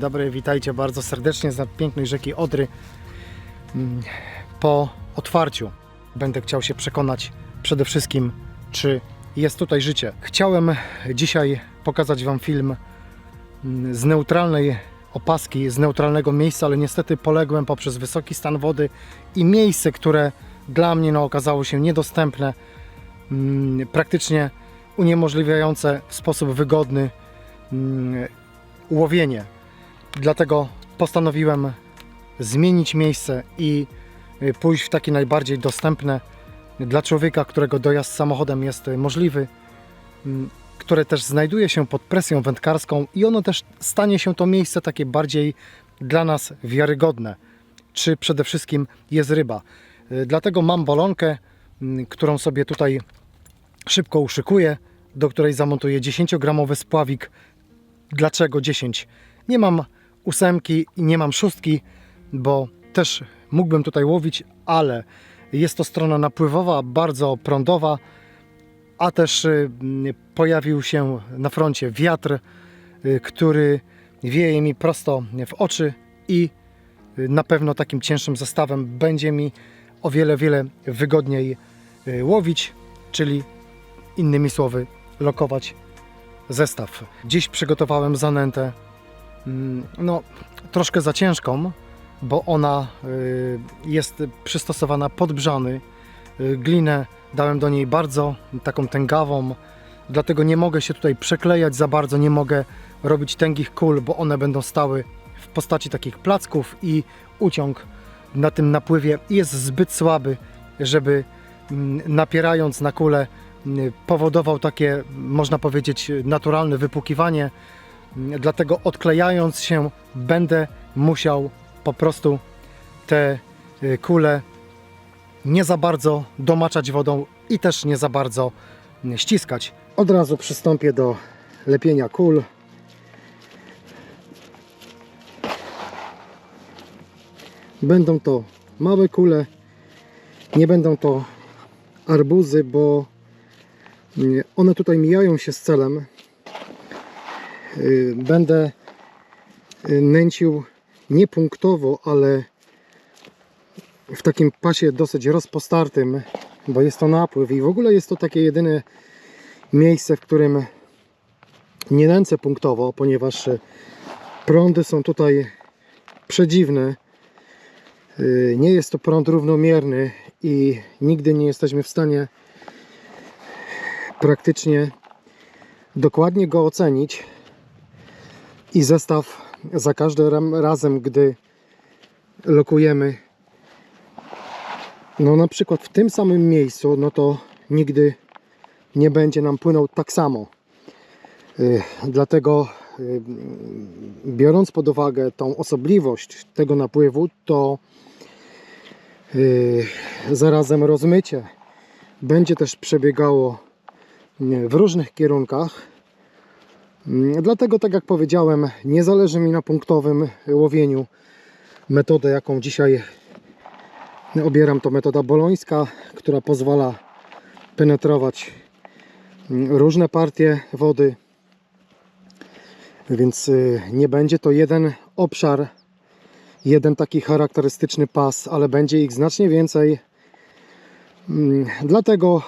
Dobry, witajcie bardzo serdecznie z pięknej rzeki Odry. Mm, Po otwarciu będę chciał się przekonać przede wszystkim, czy jest tutaj życie. Chciałem dzisiaj pokazać Wam film mm, z neutralnej opaski, z neutralnego miejsca, ale niestety poległem poprzez wysoki stan wody i miejsce, które dla mnie no, okazało się niedostępne, mm, praktycznie uniemożliwiające w sposób wygodny łowienie. Dlatego postanowiłem zmienić miejsce i y, pójść w takie najbardziej dostępne dla człowieka, którego dojazd samochodem jest możliwy, mm, które też znajduje się pod presją wędkarską i ono też stanie się to miejsce takie bardziej dla nas wiarygodne. Czy przede wszystkim jest ryba. Y, Dlatego mam bolonkę, mm, którą sobie tutaj szybko uszykuję, do której zamontuję 10-gramowy spławik. Dlaczego 10? Nie mam ósemki i nie mam szóstki, bo też mógłbym tutaj łowić, ale jest to strona napływowa, bardzo prądowa, a też y, pojawił się na froncie wiatr, y, który wieje mi prosto w oczy i y, na pewno takim cięższym zestawem będzie mi o wiele, wiele wygodniej łowić, czyli innymi słowy lokować zestaw. Dziś przygotowałem zanętę no, troszkę za ciężką, bo ona y, jest przystosowana pod brzany. Y, Glinę dałem do niej bardzo taką tęgawą, dlatego nie mogę się tutaj przeklejać za bardzo, nie mogę robić tęgich kul, bo one będą stały w postaci takich placków i uciąg na tym napływie jest zbyt słaby, żeby mm, napierając na kulę mm, powodował takie, można powiedzieć, naturalne wypukiwanie. Dlatego odklejając się będę musiał po prostu te y, kule nie za bardzo domaczać wodą i też nie za bardzo ściskać. Od razu przystąpię do lepienia kul. Będą to małe kule, nie będą to arbuzy, bo mm, one tutaj mijają się z celem. Y, Będę y, nęcił nie punktowo, ale w takim pasie dosyć rozpostartym, bo jest to napływ i w ogóle jest to takie jedyne miejsce, w którym nie nęcę punktowo, ponieważ y, prądy są tutaj przedziwne. Nie jest to prąd równomierny i nigdy nie jesteśmy w stanie praktycznie dokładnie go ocenić i zestaw za każdym razem, gdy lokujemy no na przykład w tym samym miejscu, no to nigdy nie będzie nam płynął tak samo. Y, Dlatego y, biorąc pod uwagę tą osobliwość tego napływu, to y, zarazem rozmycie będzie też przebiegało w różnych kierunkach. Dlatego, tak jak powiedziałem, nie zależy mi na punktowym łowieniu. Metodę, jaką dzisiaj obieram, to metoda bolońska, która pozwala penetrować mm, różne partie wody. Więc y, nie będzie to jeden obszar, jeden taki charakterystyczny pas, ale będzie ich znacznie więcej. Mm, Dlatego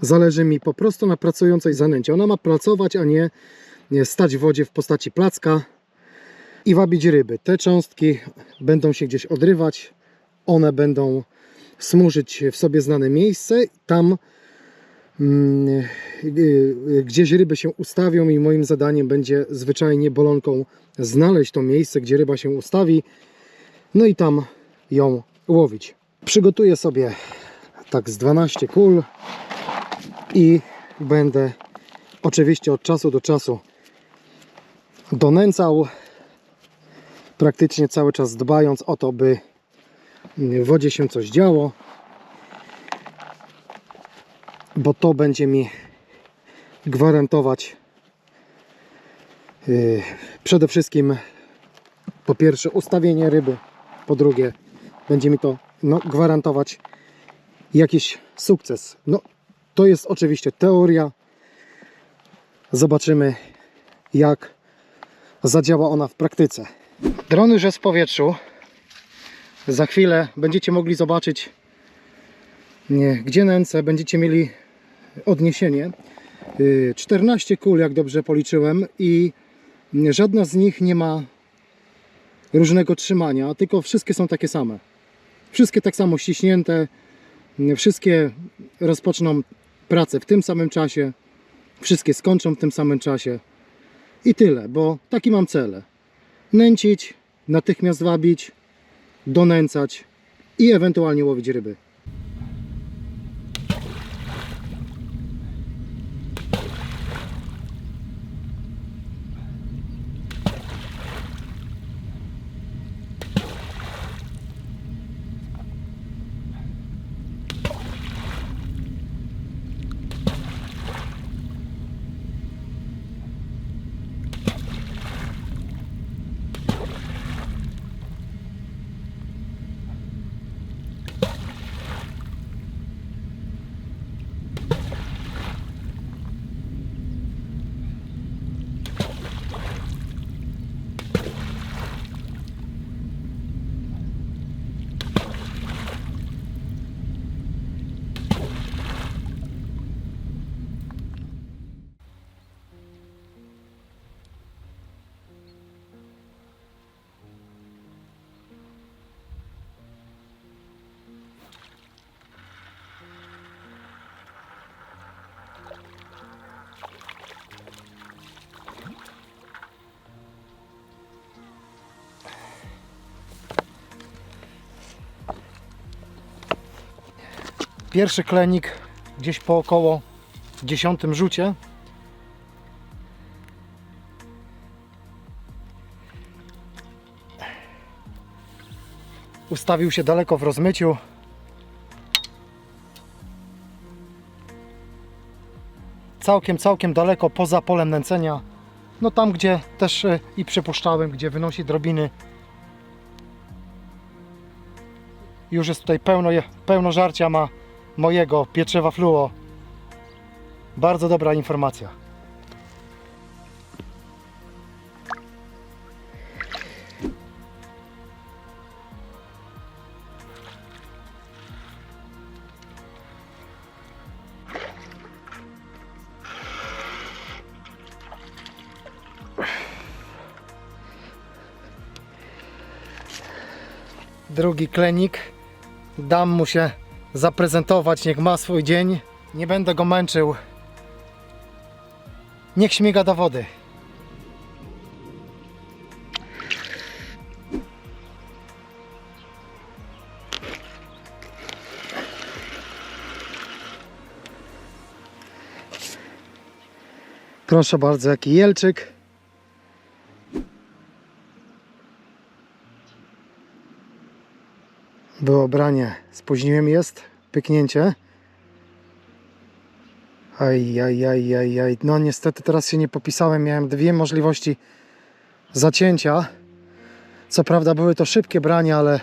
zależy mi po prostu na pracującej zanęcie. Ona ma pracować, a nie stać w wodzie w postaci placka i wabić ryby. Te cząstki będą się gdzieś odrywać, one będą smużyć w sobie znane miejsce. Tam mm, y, y, gdzieś ryby się ustawią i moim zadaniem będzie zwyczajnie bolonką znaleźć to miejsce, gdzie ryba się ustawi, no i tam ją łowić. Przygotuję sobie tak z 12 kul i będę oczywiście od czasu do czasu donęcał praktycznie cały czas dbając o to, by w wodzie się coś działo bo to będzie mi gwarantować yy, przede wszystkim po pierwsze ustawienie ryby, po drugie będzie mi to no, gwarantować jakiś sukces. No, to jest oczywiście teoria. Zobaczymy jak zadziała ona w praktyce. Dron już jest w powietrzu. Za chwilę będziecie mogli zobaczyć, gdzie nęcę. Będziecie mieli odniesienie. Y, 14 kul, jak dobrze policzyłem, i żadna z nich nie ma różnego trzymania, tylko wszystkie są takie same. Wszystkie tak samo ściśnięte, wszystkie rozpoczną pracę w tym samym czasie, wszystkie skończą w tym samym czasie i tyle, bo taki mam cel. Nęcić, natychmiast wabić, donęcać i ewentualnie łowić ryby. Pierwszy klenik gdzieś po około dziesiątym rzucie. Ustawił się daleko w rozmyciu. Całkiem, całkiem daleko poza polem nęcenia. No tam, gdzie też e, i przypuszczałem, gdzie wynosi drobiny. Już jest tutaj pełno, pełno żarcia ma mojego pieczywa fluo. Bardzo dobra informacja. Drugi klenik. Dam mu się zaprezentować, niech ma swój dzień. Nie będę go męczył. Niech śmiga do wody. Proszę bardzo, jaki jelczyk. Było branie. Spóźniłem jest. Pyknięcie. Aj, aj, aj, aj, aj. No niestety teraz się nie popisałem. Miałem dwie możliwości zacięcia. Co prawda były to szybkie brania, ale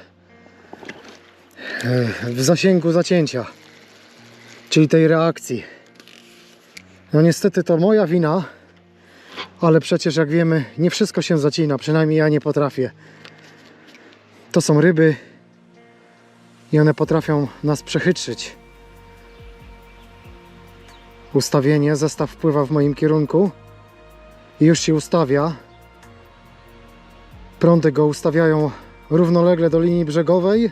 e, w zasięgu zacięcia. Czyli tej reakcji. No niestety to moja wina. Ale przecież jak wiemy, nie wszystko się zacina. Przynajmniej ja nie potrafię. To są ryby i one potrafią nas przechytrzyć. Ustawienie, zestaw wpływa w moim kierunku i już się ustawia. Prądy go ustawiają równolegle do linii brzegowej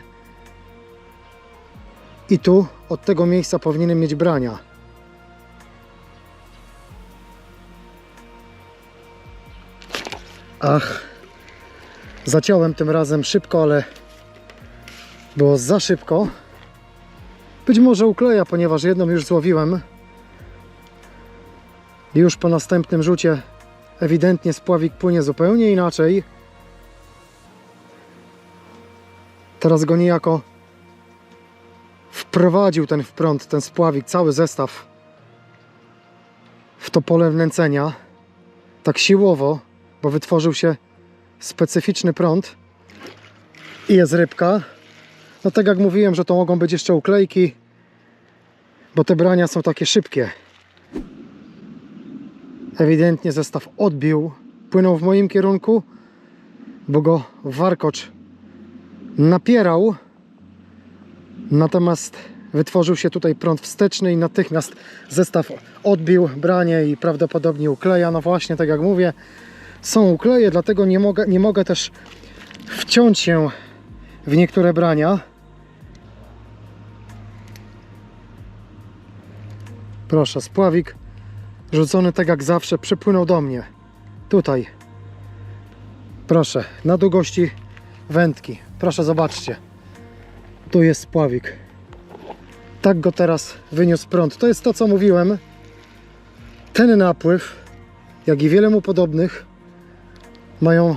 i tu od tego miejsca powinienem mieć brania. Ach, zaciąłem tym razem szybko, ale było za szybko. Być może ukleja, ponieważ jedną już złowiłem. Już po następnym rzucie ewidentnie spławik płynie zupełnie inaczej. Teraz go niejako wprowadził ten w prąd, ten spławik, cały zestaw w to pole nęcenia. Tak siłowo, bo wytworzył się specyficzny prąd. I jest rybka. No tak jak mówiłem, że to mogą być jeszcze uklejki, bo te brania są takie szybkie. Ewidentnie zestaw odbił płynął w moim kierunku, bo go warkocz napierał. Natomiast wytworzył się tutaj prąd wsteczny i natychmiast zestaw odbił branie i prawdopodobnie ukleja. No właśnie, tak jak mówię, są ukleje, dlatego nie mogę, nie mogę też wciąć się w niektóre brania. Proszę, spławik rzucony tak jak zawsze przypłynął do mnie. Tutaj. Proszę, na długości wędki. Proszę, zobaczcie. Tu jest spławik. Tak go teraz wyniósł prąd. To jest to, co mówiłem. Ten napływ, jak i wiele mu podobnych, mają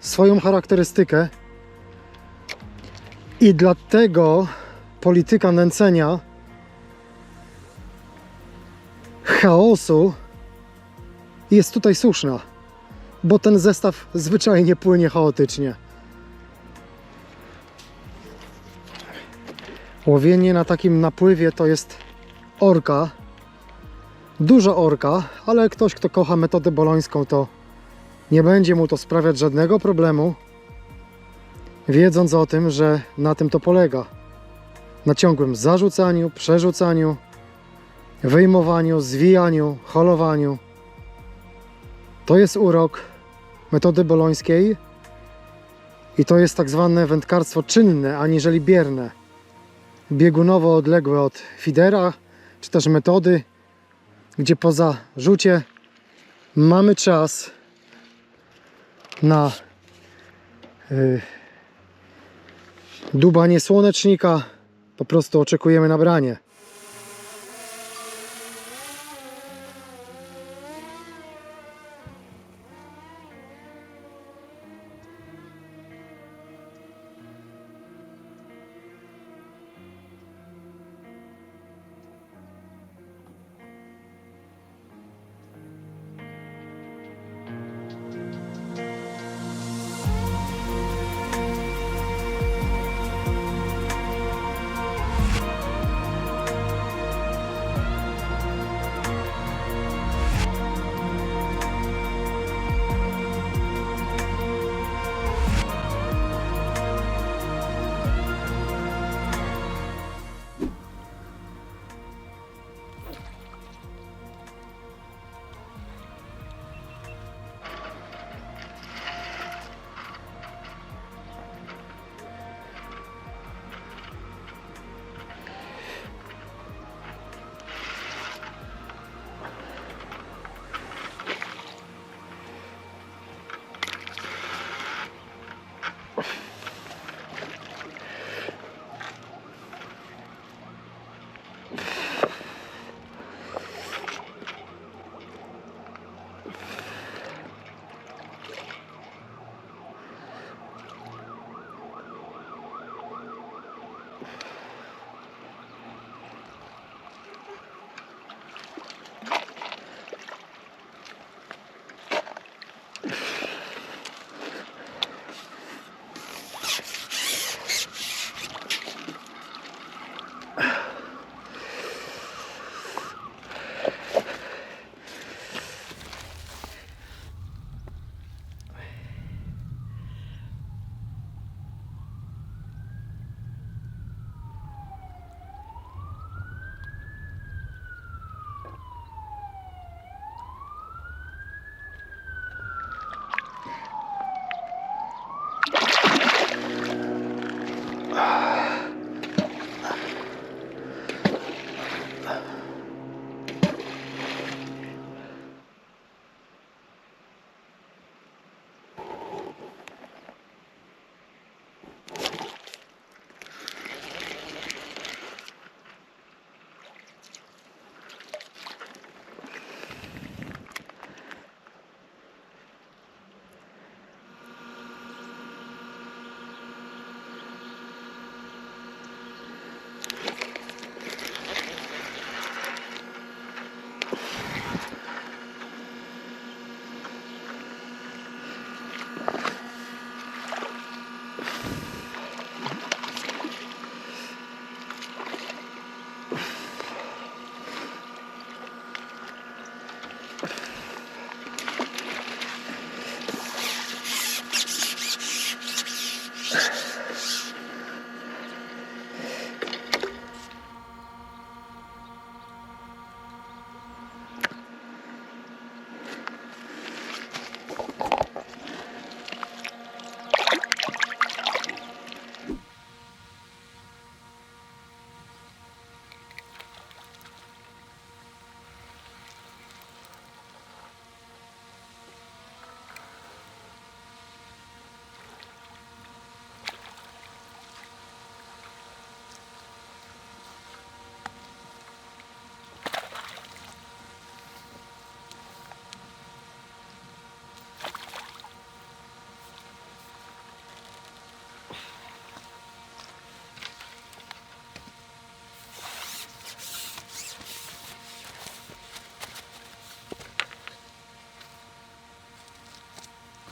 swoją charakterystykę. I dlatego polityka nęcenia chaosu jest tutaj słuszna, bo ten zestaw zwyczajnie płynie chaotycznie. Łowienie na takim napływie to jest orka, duża orka, ale ktoś, kto kocha metodę bolońską, to nie będzie mu to sprawiać żadnego problemu, wiedząc o tym, że na tym to polega. Na ciągłym zarzucaniu, przerzucaniu, wyjmowaniu, zwijaniu, holowaniu. To jest urok metody bolońskiej i to jest tak zwane wędkarstwo czynne, aniżeli bierne. Biegunowo odległe od fidera, czy też metody, gdzie po zarzucie mamy czas na y, dubanie słonecznika, po prostu oczekujemy na branie.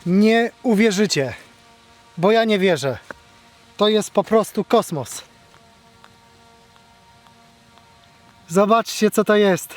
Nie uwierzycie, bo ja nie wierzę. To jest po prostu kosmos. Zobaczcie, co to jest.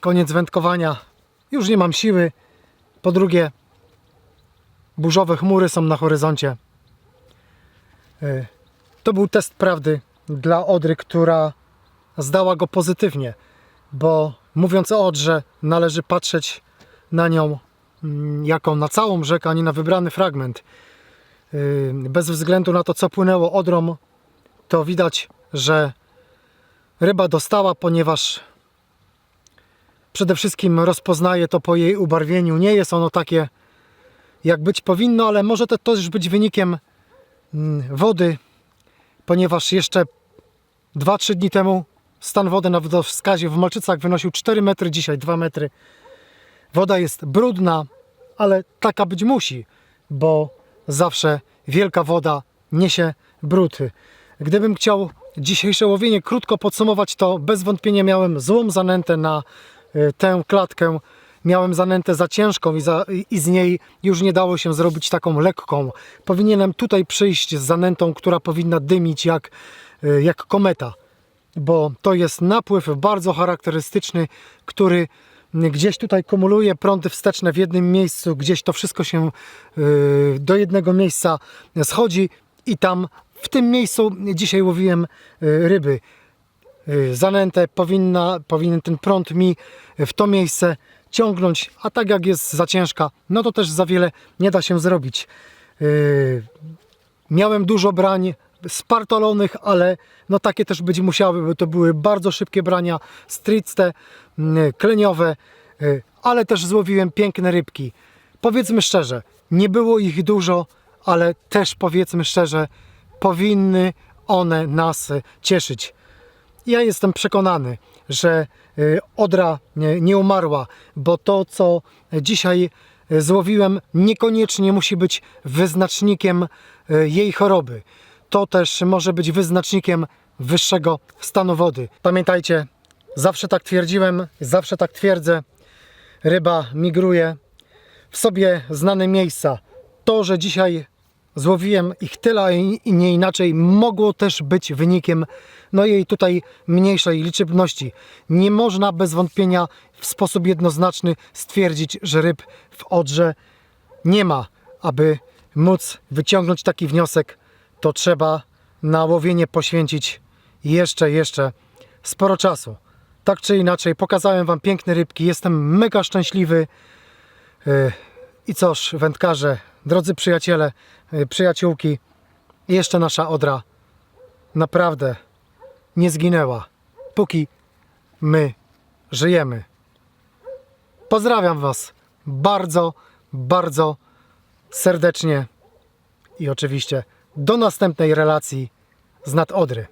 Koniec wędkowania. Już nie mam siły. Po drugie, burzowe chmury są na horyzoncie. Y, To był test prawdy dla Odry, która zdała go pozytywnie, bo mówiąc o Odrze, należy patrzeć na nią mm, jako na całą rzekę, a nie na wybrany fragment. Y, Bez względu na to, co płynęło Odrą, to widać, że ryba dostała, ponieważ przede wszystkim rozpoznaje to po jej ubarwieniu. Nie jest ono takie, jak być powinno, ale może to też być wynikiem mm, wody, ponieważ jeszcze 2-3 dni temu stan wody na wodowskazie w Malczycach wynosił 4 metry, dzisiaj 2 metry. Woda jest brudna, ale taka być musi, bo zawsze wielka woda niesie brud. Gdybym chciał dzisiejsze łowienie krótko podsumować, to bez wątpienia miałem złą zanętę na tę klatkę. Miałem zanętę za ciężką i, za, i z niej już nie dało się zrobić taką lekką. Powinienem tutaj przyjść z zanętą, która powinna dymić jak, y, jak kometa, bo to jest napływ bardzo charakterystyczny, który gdzieś tutaj kumuluje prądy wsteczne w jednym miejscu, gdzieś to wszystko się y, do jednego miejsca schodzi i tam w tym miejscu dzisiaj łowiłem ryby. Y, Zanętę powinna, powinien ten prąd mi w to miejsce ciągnąć, a tak jak jest za ciężka, no to też za wiele nie da się zrobić. Y, Miałem dużo brań spartolonych, ale no takie też być musiały, bo to były bardzo szybkie brania, stricte, mm, kleniowe, y, ale też złowiłem piękne rybki. Powiedzmy szczerze, nie było ich dużo, ale też powiedzmy szczerze, powinny one nas cieszyć. Ja jestem przekonany, że y, Odra nie, umarła, bo to, co dzisiaj y, złowiłem, niekoniecznie musi być wyznacznikiem y, jej choroby. To też może być wyznacznikiem wyższego stanu wody. Pamiętajcie, zawsze tak twierdziłem, zawsze tak twierdzę. Ryba migruje w sobie znane miejsca. To, że dzisiaj złowiłem ich tyle i nie inaczej, mogło też być wynikiem no jej tutaj mniejszej liczebności. Nie można bez wątpienia w sposób jednoznaczny stwierdzić, że ryb w Odrze nie ma. Aby móc wyciągnąć taki wniosek, to trzeba na łowienie poświęcić jeszcze, jeszcze sporo czasu. Tak czy inaczej, pokazałem Wam piękne rybki, jestem mega szczęśliwy. Yy, I cóż, wędkarze, drodzy przyjaciele, yy, przyjaciółki, jeszcze nasza Odra naprawdę nie zginęła, póki my żyjemy. Pozdrawiam Was bardzo, bardzo serdecznie i oczywiście do następnej relacji z nad Odry.